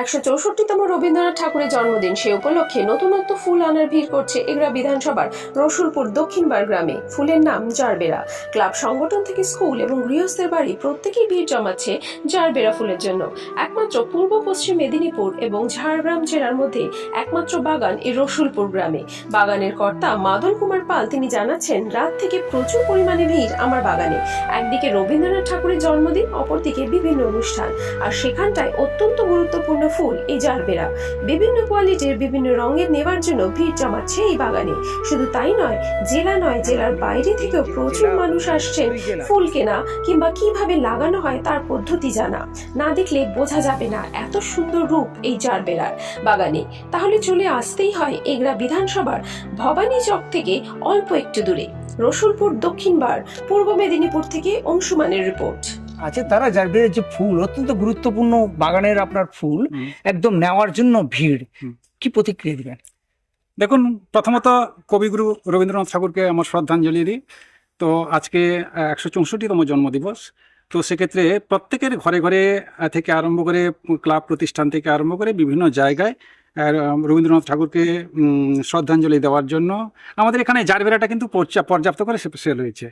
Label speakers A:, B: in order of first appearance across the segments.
A: একশো চৌষট্টিতম রবীন্দ্রনাথ ঠাকুরের জন্মদিন। সে উপলক্ষে নতুনত্ব ফুল আনার ভিড় করছে এগরা বিধানসভার রসুলপুর দক্ষিণবার গ্রামে। ফুলের নাম জারবেরা। ক্লাব সংগঠন থেকে স্কুল এবং গৃহস্থের বাড়ি প্রত্যেকেই ভিড় জমাচ্ছে জারবেরা ফুলের জন্য। একমাত্র পূর্ব, পশ্চিম মেদিনীপুর এবং ঝাড়গ্রাম জেলার মধ্যে একমাত্র বাগান এই রসুলপুর গ্রামে। বাগানের কর্তা মাদল কুমার পাল তিনি জানাচ্ছেন, রাত থেকে প্রচুর পরিমাণে ভিড় আমার বাগানে। একদিকে রবীন্দ্রনাথ ঠাকুরের জন্মদিন, অপরদিকে বিভিন্ন অনুষ্ঠান। আর সেখানটায় অত্যন্ত গুরুত্বপূর্ণ ফুল এই জারবেরা বিভিন্ন কোয়ালিটির বিভিন্ন রঙের নেবার জন্য ভিড় জমাচ্ছে এই বাগানে। শুধু তাই নয় জেলা নয় জেলার বাইরে থেকেও প্রচুর মানুষ আসছেন ফুল কেনা কিংবা কীভাবে লাগানো হয় তার পদ্ধতি জানা। না দেখলে বোঝা যাবে না এত সুন্দর রূপ এই জারবেরার বাগানে। তাহলে চলে আসতেই হয় এগরা বিধানসভার ভবানী চক থেকে অল্প একটু দূরে। রসুলপুর দক্ষিণবার পূর্ব মেদিনীপুর থেকে অংশুমানের রিপোর্ট।
B: আছে তারা জারবেরের যে ফুল অত্যন্ত গুরুত্বপূর্ণ বাগানের আপনার ফুল একদম নেওয়ার জন্য ভিড়। কি প্রতিক্রিয়া দিবেন?
C: দেখুন প্রথমত কবিগুরু রবীন্দ্রনাথ ঠাকুরকে আমার শ্রদ্ধাঞ্জলি দিই। তো আজকে একশো চৌষট্টিতম জন্মদিবস। তো সেক্ষেত্রে প্রত্যেকের ঘরে ঘরে থেকে আরম্ভ করে ক্লাব প্রতিষ্ঠান থেকে আরম্ভ করে বিভিন্ন জায়গায় রবীন্দ্রনাথ ঠাকুরকে শ্রদ্ধাঞ্জলি দেওয়ার জন্য। আমাদের এখানে জারবেরাটা কিন্তু পর্যাপ্ত করে সেল হয়েছে।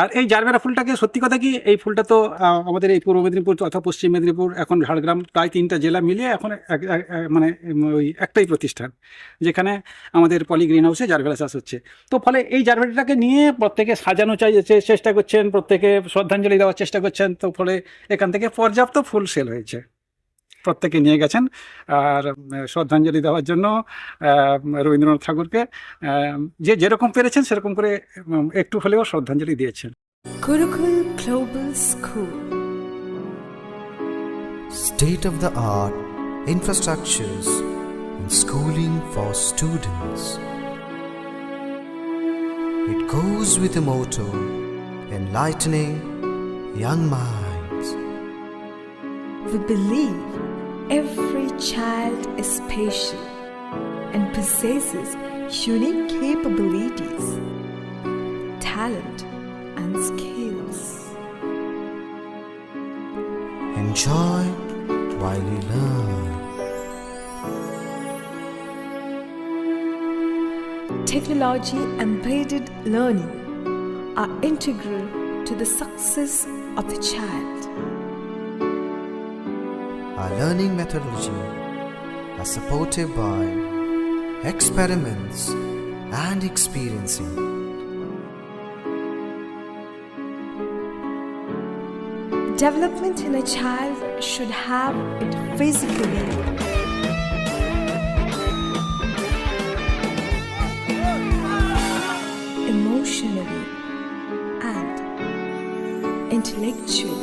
C: আর এই জারবেরা ফুলটাকে সত্যি কথা কি, এই ফুলটা তো আমাদের এই পূর্ব মেদিনীপুর তথা পশ্চিম মেদিনীপুর, এখন ঝাড়গ্রাম, প্রায় তিনটা জেলা মিলিয়ে এখন মানে ওই একটাই প্রতিষ্ঠান, যেখানে আমাদের পলি গ্রিন হাউসে জারবেরা চাষ হচ্ছে। তো ফলে এই জারবেরাটাকে নিয়ে প্রত্যেকে সাজানো চাই চেষ্টা করছেন, প্রত্যেকে শ্রদ্ধাঞ্জলি দেওয়ার চেষ্টা করছেন, তো ফলে এখান থেকে পর্যাপ্ত ফুল সেল হয়েছে। প্রত্যেকে নিয়ে গেছেন আর শ্রদ্ধাঞ্জলি দেওয়ার জন্য রবীন্দ্রনাথ ঠাকুরকে যে যেরকম পেরেছেন সেরকম করে একটু হলেও শ্রদ্ধাঞ্জলি দিয়েছেন
D: state of the art infrastructures and schooling for students. It goes with the motto enlightening young minds.
E: We believe every child is special and possesses unique capabilities, talent, and skills.
D: Enjoy while you learn.
E: Technology embedded learning are integral to the success of the child.
D: Our learning methodology are supported by experiments and experiencing.
E: Development in a child should have it physically, emotionally, and intellectually.